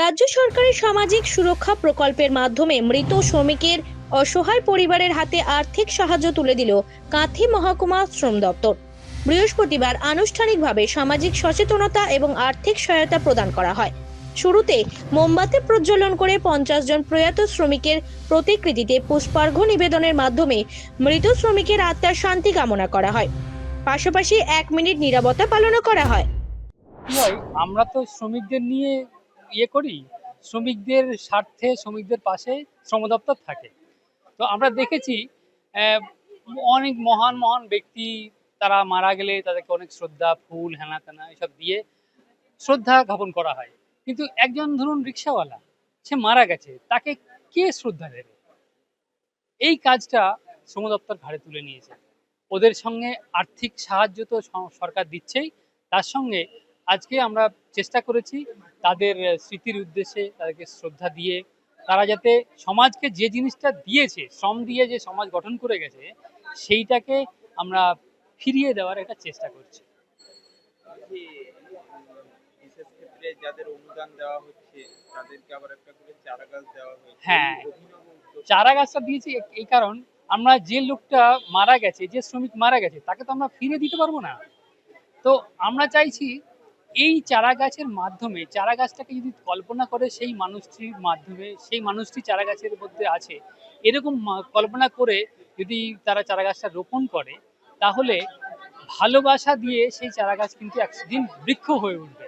রাজ্য সরকারের সামাজিক সুরক্ষা প্রকল্পের মাধ্যমে মৃত শ্রমিকের অসহায় পরিবারের হাতে আর্থিক সাহায্য তুলে দিল কাঁথি মহকুমা শ্রম দপ্তর। বৃহস্পতিবার আনুষ্ঠানিকভাবে সামাজিক সচেতনতা এবং আর্থিক সহায়তা প্রদান করা হয়। শুরুতে মোমবাতি প্রজ্বলন করে পঞ্চাশ জন প্রয়াত শ্রমিকের প্রতিকৃতিতে পুষ্পার্ঘ্য নিবেদনের মাধ্যমে মৃত শ্রমিকের আত্মার শান্তি কামনা করা হয়। পাশাপাশি এক মিনিট নিরাপত্তা পালনও করা হয়। হয় আমরা তো শ্রমিকদের নিয়ে ইয়ে করি, শ্রমিকদের স্বার্থে, শ্রমিকদের পাশে শ্রম দপ্তর থাকে। তো আমরা দেখেছি অনেক মহান মহান ব্যক্তি তারা মারা গেলে তাদেরকে অনেক শ্রদ্ধা, ফুল, হেনা তেনা এসব দিয়ে শ্রদ্ধা জ্ঞাপন করা হয়। কিন্তু একজন ধরুন রিক্সাওয়ালা, সে মারা গেছে, তাকে কে শ্রদ্ধা দেবে? এই কাজটা শ্রম দপ্তর ঘাড়ে তুলে নিয়েছে। ওদের সঙ্গে আর্থিক সাহায্য তো সরকার দিচ্ছেই, তার সঙ্গে আজকে আমরা চেষ্টা করেছি তাদের স্মৃতির উদ্দেশ্যে তাদেরকে শ্রদ্ধা দিয়ে তারা যাতে সমাজকে যে জিনিসটা দিয়েছে শ্রম দিয়ে যে সমাজ গঠন করে গেছে সেইটাকে আমরা ফিরিয়ে দেওয়ার একটা চেষ্টা করছি যে বিশেষ ক্ষেত্রে যাদের অনুদান দেওয়া হচ্ছে তাদেরকে আবার একটা করে চারা গাছ দেওয়া হয়েছে হ্যাঁ। চারা গাছটা দিয়েছি এই কারণ আমরা যে লোকটা মারা গেছে যে শ্রমিক মারা গেছে তাকে তো আমরা ফিরে দিতে পারব না তো আমরা চাইছি এই চারা গাছের মাধ্যমে চারা গাছটাকে যদি কল্পনা করে সেই মানুষটির মাধ্যমে, সেই মানুষটি চারা গাছের মধ্যে আছে, এরকম কল্পনা করে যদি তারা চারা গাছটা রোপণ করে, তাহলে ভালোবাসা দিয়ে সেই চারা গাছ কিন্তু একদিন বৃক্ষ হয়ে উঠবে।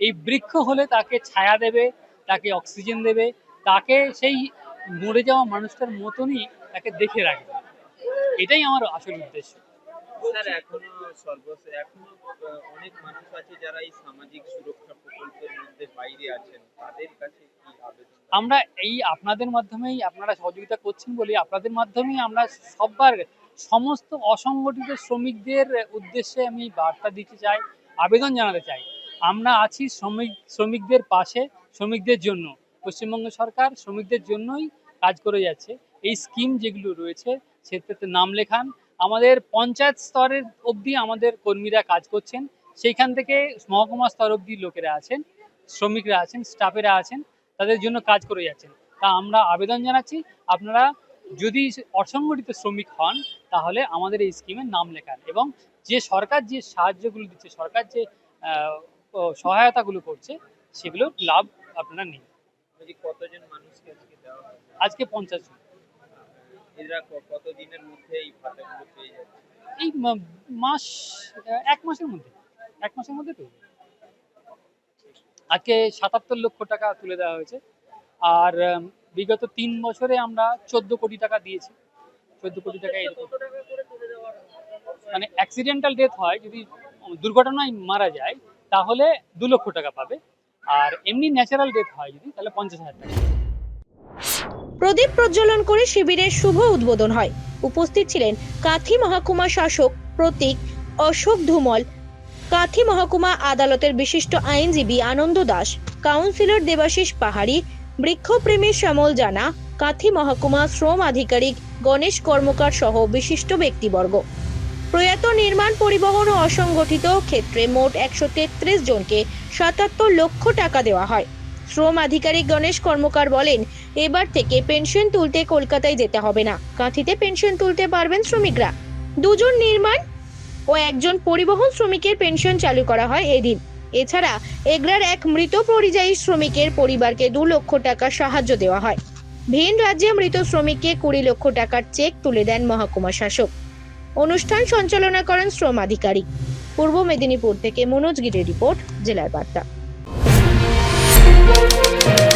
এই বৃক্ষ হলে তাকে ছায়া দেবে, তাকে অক্সিজেন দেবে, তাকে সেই মরে যাওয়া মানুষটার মতনই তাকে দেখে রাখবে। এটাই আমার আসল উদ্দেশ্য। স্যার, এখনও সর্বশেষ এখনও অনেক মানুষ আছে যারা এই সামাজিক সুরক্ষা প্রকল্পের মধ্যে বাইরে আছেন। তাদের কাছে কি আবেদন? আমরা এই আপনাদের মাধ্যমেই আপনারা সহযোগিতা করছেন বলে আপনাদের মাধ্যমেই আমরা সববার সমস্ত অসংগঠিত শ্রমিকদের উদ্দেশ্যে আমি বার্তা দিতে চাই, আবেদন জানাতে চাই। আমরা আছি শ্রমিক, শ্রমিকদের পাশে, শ্রমিকদের জন্য। পশ্চিমবঙ্গ সরকার শ্রমিকদের জন্যই কাজ করে যাচ্ছে। এই স্কিম যেগুলো রয়েছে, সেটাতে নাম লেখান আমাদের পঞ্চায়েত স্তরের অবধি আমাদের কর্মীরা কাজ করছেন। সেইখান থেকে মহকুমা স্তর অবধি লোকেরা আছেন শ্রমিকরা আছেন স্টাফেরা আছেন তাদের জন্য কাজ করে যাচ্ছেন। তা আমরা আবেদন জানাচ্ছি আপনারা যদি অসংগঠিত শ্রমিক হন তাহলে আমাদের এই স্কিমে নাম লেখান এবং যে সরকার যে সাহায্যগুলো দিচ্ছে সরকার যে সহায়তাগুলো করছে সেগুলো লাভ আপনারা নিন। কতজন মানুষকে আজকে পঞ্চাশ জন। এরা কতদিনের মধ্যে এই ভাতাগুলো পেয়ে যাচ্ছে এই মাস এক মাসের মধ্যে। এক মাসের মধ্যে পেয়ে যাবে। আজকে সাতাত্তর লক্ষ টাকা তুলে দেওয়া হয়েছে। আর বিগত তিন বছরে আমরা চোদ্দ কোটি টাকা দিয়েছি। চোদ্দ কোটি টাকা মানে অ্যাক্সিডেন্টাল ডেথ হয় যদি দুর্ঘটনায় মারা যায় তাহলে দু লক্ষ টাকা পাবে। আর এমনি ন্যাচারাল ডেথ হয় যদি তাহলে পঞ্চাশ হাজার টাকা। প্রদীপ প্রজ্বলন করে শিবিরের শুভ উদ্বোধন হয়। উপস্থিত ছিলেন কাথি মহকুমা শাসক প্রতীক অশোক ধুমল, কাথি মহকুমা আদালতের বিশিষ্ট আইনজীবী আনন্দ দাস, কাউন্সিলর দেবাশিস পাহাড়ি, বৃক্ষপ্রেমী শ্যামল জানা, কাথি মহকুমা শ্রম আধিকারিক গণেশ কর্মকার সহ বিশিষ্ট ব্যক্তিবর্গ। প্রয়াত নির্মাণ পরিবহন ও অসংগঠিত ক্ষেত্রে মোট একশো তেত্রিশ জনকে সাতাত্তর লক্ষ টাকা দেওয়া হয়। শ্রম আধিকারিক গণেশ কর্মকার বলেন, এবার থেকে পেনশন তুলতে কলকাতায় যেতে হবে না। কাঁথিতে পেনশন তুলতে পারবেন শ্রমিকরা। দুজন নির্মাণ ও একজন পরিবহন শ্রমিকের পেনশন চালু করা হয় এদিন। এছাড়া এগরার এক মৃত পরিযায়ী শ্রমিকের পরিবারকে দু লক্ষ টাকা সাহায্য দেওয়া হয়। ভিন রাজ্যে মৃত শ্রমিককে কুড়ি লক্ষ টাকার চেক তুলে দেন মহকুমা শাসক। অনুষ্ঠান সঞ্চালনা করেন শ্রম আধিকারিক। পূর্ব মেদিনীপুর থেকে মনোজ রিপোর্ট, জেলার বার্তা। Música